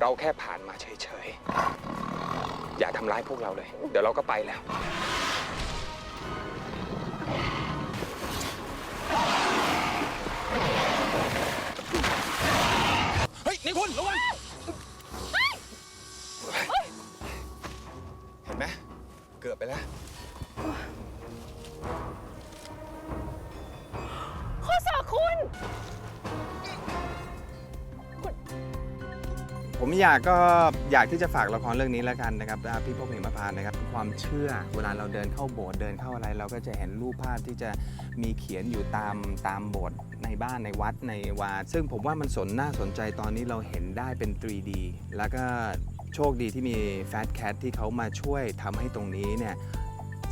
เราแค่ผ่านมาเฉยๆ อย่าทำร้ายพวกเราเลย เดี๋ยวเราก็ไปแล้ว เฮ้ยนี่คุณระวังเห็นไหมเกือบไปแล้ว ผมอยากก็อยากที่จะฝากละครเรื่องนี้แล้วกันนะครับพี่พบเห็นมาพานนะครับความเชื่อเวลาเราเดินเข้าโบสถ์เดินเข้าอะไร เราก็จะเห็นรูปภาพที่จะมีเขียนอยู่ตามตามโบสถ์ในบ้านในวัดในวาซึ่งผมว่ามันสนน่าสนใจตอนนี้เราเห็นได้เป็น 3D แล้วก็โชคดีที่มี Fat Cat ที่เขามาช่วยทำให้ตรงนี้เนี่ย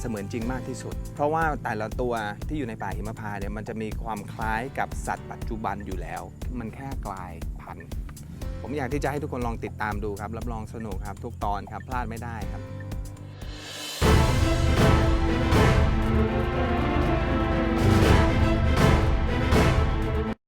เสมือนจริงมากที่สุด เพราะว่าแต่ละตัวที่อยู่ในป่าหิมพานเนี่ยมันจะมีความคล้ายกับสัตว์ปัจจุบันอยู่แล้ว มันแค่กลายพันธุ์ ผมอยากที่จะให้ทุกคนลองติดตามดูครับ รับรองสนุกครับ ทุกตอนครับ พลาดไม่ได้ครับ